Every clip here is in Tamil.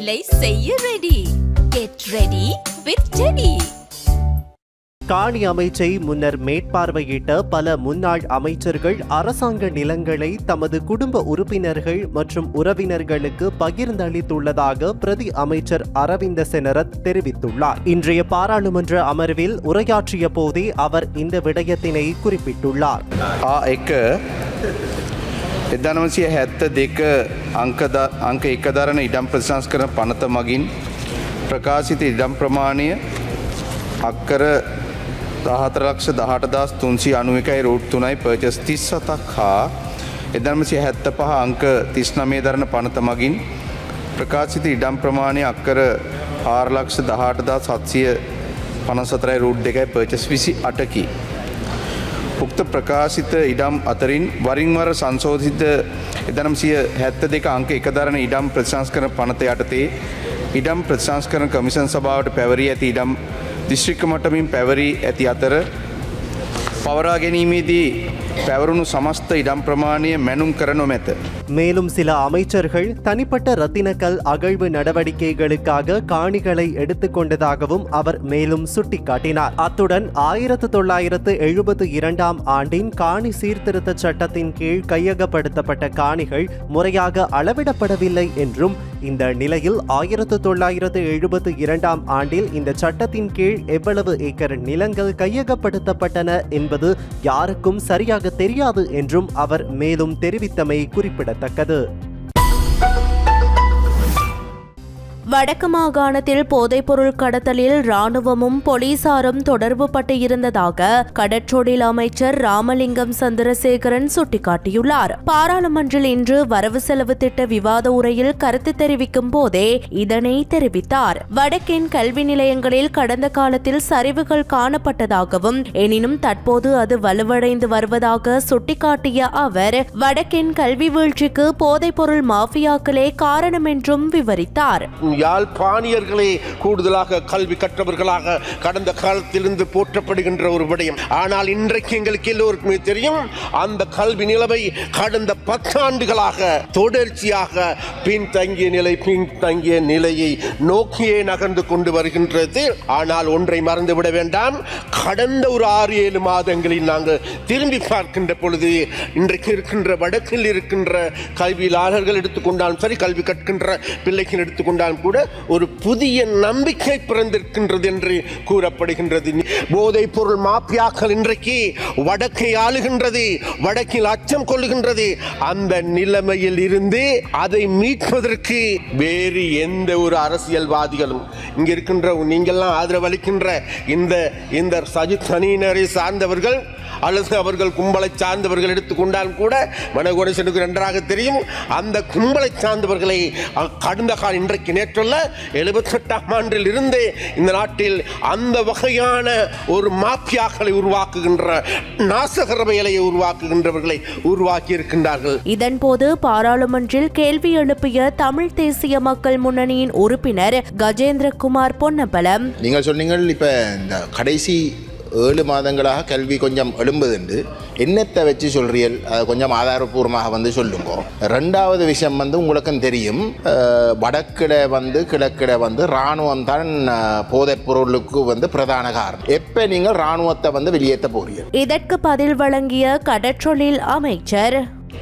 வேலை செய்ய ready get ready with teddy காணி அமைச்சை முன்னர் மேற்பார்வையிட்ட பல முன்னாள் அமைச்சர்கள் அரசாங்க நிலங்களை தமது குடும்ப உறுப்பினர்கள் மற்றும் உறவினர்களுக்கு பகிர்ந்தளித்துள்ளதாக பிரதி அமைச்சர் அரவிந்த செனரத் தெரிவித்துள்ளார். இன்றைய பாராளுமன்ற அமர்வில் உரையாற்றிய போதே அவர் இந்த விடயத்தினை குறிப்பிட்டுள்ளார். එදනවසිය හැත්ත දෙක අංකද අංක එකදරන ඉඩම් ප්‍රශංස් කරන පනත මගින් ප්‍රකාශිත ඉඩම් ප්‍රමාණය අක්කර දහතරක්ෂ දහටදස් තුන්සි අනුවකයි රෝට් තුනයි පර්චස් තිස් සතක් හා එදර්මසි හැත්ත පහ අංක තිස්නමේ දරන පනත මගින් ප්‍රකාශිත ඉඩම් ප්‍රමාණය අක්කර ආර්ලක්ෂ දහටදා සත්සිය පනසතරයි රූට් දෙකයි පර්චස් විසි අටකි. උක්ත ප්‍රකාශිත ඉඩම් අතරින් වරින්වර සංශෝධිත එදනම් සිය හැත්ත දෙක අංක එකදරන ඉඩම් ප්‍රශංස්කරන පනත යටතේ ඉඩම් ප්‍රශංස්කරන කමිසන් සභාවට පැවරී ඇති ඉඩම් දිශ්‍රික්ක මටමින් පැවරී ඇති අතර පවරා ගැනීමේදී පැවරුණු සමස්ත ඉඩම් ප්‍රමාණය මැනුම් කර නොමැත. மேலும் சில அமைச்சர்கள் தனிப்பட்ட ரத்தினக்கல் அகழ்வு நடவடிக்கைகளுக்காக காணிகளை எடுத்துக்கொண்டதாகவும் அவர் மேலும் சுட்டிக்காட்டினார் அத்துடன் ஆயிரத்து தொள்ளாயிரத்து எழுபத்து இரண்டாம் ஆண்டின் காணி சீர்திருத்த சட்டத்தின் கீழ் கையகப்படுத்தப்பட்ட காணிகள் முறையாக அளவிடப்படவில்லை என்றும் இந்த நிலையில் ஆயிரத்து தொள்ளாயிரத்து எழுபத்து இரண்டாம் ஆண்டில் இந்த சட்டத்தின் கீழ் எவ்வளவு ஏக்கர் நிலங்கள் கையகப்படுத்தப்பட்டன என்பது யாருக்கும் சரியாக தெரியாது என்றும் அவர் மேலும் தெரிவித்தமை குறிப்பிடத்தக்கது. வடக்கு மாகாணத்தில் போதைப்பொருள் கடத்தலில் ராணுவமும் போலீசாரும் தொடர்பு பட்டு இருந்ததாக கடற்றொழில் அமைச்சர் ராமலிங்கம் சந்திரசேகரன் சுட்டிக்காட்டியுள்ளார். பாராளுமன்றில் இன்று வரவு செலவு திட்ட விவாத உரையில் கருத்து தெரிவிக்கும் போதே இதனை தெரிவித்தார். வடக்கின் கல்வி நிலையங்களில் கடந்த காலத்தில் சரிவுகள் காணப்பட்டதாகவும் எனினும் தற்போது அது வலுவடைந்து வருவதாக சுட்டிக்காட்டிய அவர் வடக்கின் கல்வி வீழ்ச்சிக்கு போதைப்பொருள் மாஃபியாக்களே காரணம் என்றும் விவரித்தார். யாழ்ப்பாணியர்களே கூடுதலாக கல்வி கற்றவர்களாக கடந்த காலத்திலிருந்து போற்றப்படுகின்ற ஒரு விடயம். ஆனால் இன்றைக்கு எங்களுக்கு எல்லோருக்குமே தெரியும் அந்த கல்வி நிலைமை கடந்த பத்தாண்டுகளாக தொடர்ச்சியாக பின்தங்கிய நிலை பின்தங்கிய நிலையை நோக்கியே நகர்ந்து கொண்டு வருகின்றது. ஆனால் ஒன்றை மறந்துவிட வேண்டாம் கடந்த ஒரு ஆறு ஏழு மாதங்களில் நாங்கள் திரும்பி பார்க்கின்ற பொழுது இன்றைக்கு இருக்கின்ற வடக்கில் இருக்கின்ற கல்வியாளர்கள் எடுத்துக்கொண்டாலும் சரி கல்வி கற்கின்ற பிள்ளைகள் எடுத்துக்கொண்டாலும் கூட ஒரு புதிய நம்பிக்கை பிறந்திருக்கின்றது என்று கூறப்படுகின்றது. போதைப் பொருள் மாப்பியாக்கள் இன்றைக்கு வடக்கை ஆளுகின்றது வடக்கில் அச்சம் கொள்ளுகின்றது. அந்த நிலைமையில் இருந்து அதை மீட்பதற்கு வேறு எந்த ஒரு அரசியல்வாதிகளும் இங்கே இருக்கின்ற நீங்கள்லாம் ஆதரவளிக்கின்ற இந்த இந்த சஜித் அணியினரை சார்ந்தவர்கள் அல்லது அவர்கள் கும்பலை சார்ந்தவர்கள் எடுத்துக்கொண்டால் கூட மனகோடேசனுக்கு நன்றாக தெரியும். அந்த கும்பலை சார்ந்தவர்களை கடந்த கால இன்றைக்கு நேற்றுள்ள எழுபத்தெட்டாம் ஆண்டில் இருந்தே இந்த நாட்டில் அந்த வகையான ஒரு மாப்பியாக்களை உருவாக்குகின்ற நாசகர வேலையை உருவாக்குகின்றவர்களை உருவாக்கி இருக்கின்றார்கள். இதன்போது பாராளுமன்றில் கேள்வி எழுப்பிய தமிழ் தேசிய மக்கள் முன்னணியின் உறுப்பினர் கஜேந்திரகுமார் பொன்னம்பலம். நீங்கள் சொன்னீங்கள் இப்போ இந்த கடைசி ஏழு மாதங்களாக கல்வி கொஞ்சம் எழும்புதுண்டு. என்னத்தை வச்சு சொல்றீர்கள்? அதை கொஞ்சம் ஆதாரபூர்வமாக வந்து சொல்லுங்க. ரெண்டாவது விஷயம் வந்து உங்களுக்கும் தெரியும். வடக்கிட வந்து கிழக்கிட வந்து இராணுவம் தான் போதைப் பொருளுக்கு வந்து பிரதான காரணம். எப்போ நீங்கள் இராணுவத்தை வந்து வெளியேற்ற போறீர்கள்? இதற்கு பதில் வழங்கிய கடற்றொழில் அமைச்சர்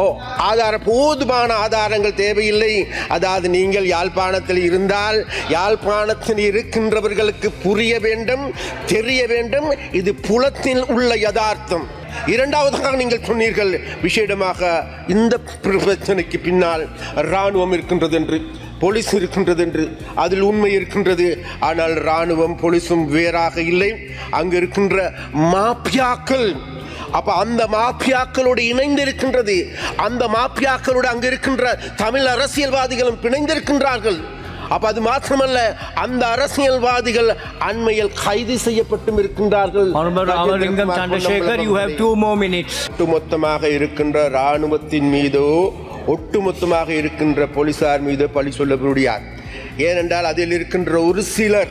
ஓ ஆதார போதுமான ஆதாரங்கள் தேவையில்லை. அதாவது நீங்கள் யாழ்ப்பாணத்தில் இருந்தால் யாழ்ப்பாணத்தில் இருக்கின்றவர்களுக்கு புரிய வேண்டும் தெரிய வேண்டும். இது புலத்தில் உள்ள யதார்த்தம். இரண்டாவதாக நீங்கள் சொன்னீர்கள் விசேடமாக இந்த பிரச்சனைக்கு பின்னால் இராணுவம் இருக்கின்றது என்று போலீஸ் இருக்கின்றது என்று அதில் உண்மை இருக்கின்றது. ஆனால் இராணுவம் போலீஸும் வேறாக இல்லை. அங்கு இருக்கின்ற மாப்பியாக்கள் அப்ப அந்த மாப்பியாக்களோடு இணைந்திருக்கின்றது. அந்த மாப்பியாக்களோடு அங்கு இருக்கின்ற தமிழ் அரசியல்வாதிகளும் பிணைந்திருக்கின்றார்கள். அப்ப அது மாத்திரமல்ல அந்த அரசியல்வாதிகள் அண்மையில் கைது செய்யப்பட்டும் இருக்கின்றார்கள். Honorable Ramalingam Chandrasekhar, you have two more minutes. ஒட்டுமொத்தமாக இருக்கின்ற இராணுவத்தின் மீதோ ஒட்டுமொத்தமாக இருக்கின்ற போலீசார் மீதோ பழி சொல்ல முடியாது ஏனென்றால் அதில் இருக்கின்ற ஒரு சிலர்